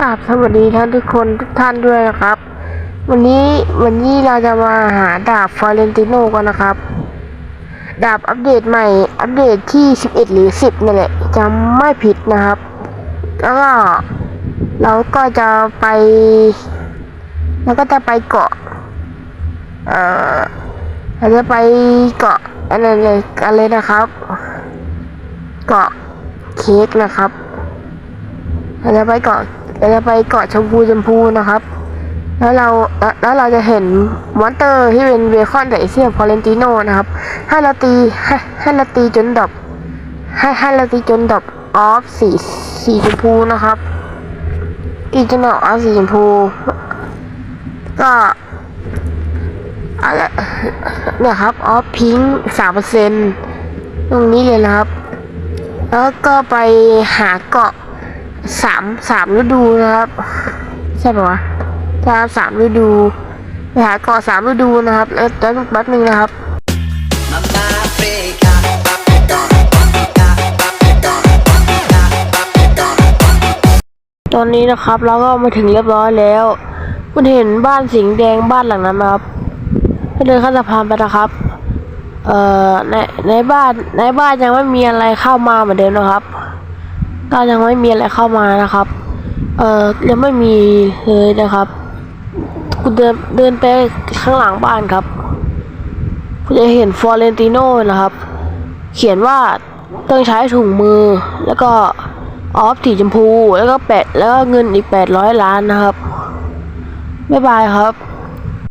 กราบสวัสดีท่านทุกคนทุกท่านด้วยนะครับ วันนี้วันนี้เราจะมาหาดาบฟอเรนติโนกันนะครับ ดาบอัปเดตใหม่ อัปเดตที่ 11 หรือ 10นั่แหละจำไม่ผิดนะครับ แล้วก็เราก็จะไปเราก็จะไปเกาะ เอ่อเราจะไปเกาะอะไรเลยกันเลยนะครับ เกาะเค้กนะครับเราจะไปเกาะ เราจะไปเกาะชมพูชมพูนะครับ แล้วเราแล้วเราจะเห็นมอนเตอร์ที่เป็นเบคอนกับเซียพอเลนติโนนะครับให้เราตีให้ให้เราตีจนดรอปให้ให้เราตีจนดรอออฟสีสีชมพูนะครับตีจนดรอปออฟสีชมพู ก็อะไรเนี่ยครับออฟพิงสามเปอร์เซ็นตรงนี้เลยนะครับ แล้วก็ไปหาเกาะ สามสามฤดูนะครับ ใช่ปะวะตามสามฤดูไปหาเกาะสามฤดูนะครับ แล้วแล้วแป๊บนึงนะครับตอนนี้นะครับเราก็มาถึงเรียบร้อยแล้วคุณเห็นบ้านสิงแดงบ้านหลังนั้นไหมครับให้เดินข้ามสะพานไปนะครับ เอ่อในในบ้านในบ้านยังไม่มีอะไรเข้ามาเหมือนเดิมนะครับ ก็ยังไม่มีอะไรเข้ามานะครับ เอ่อยังไม่มีเลยนะครับคุณเดินเดินไปข้างหลังบ้านครับคุณจะเห็นฟอเรนติโนนะครับ เขียนว่าต้องใช้ถุงมือ แล้วก็ออฟสีชมพู แล้วก็แปดแล้วก็เงินอีกแปดร้อยล้านนะครับ บ๊ายบายครับ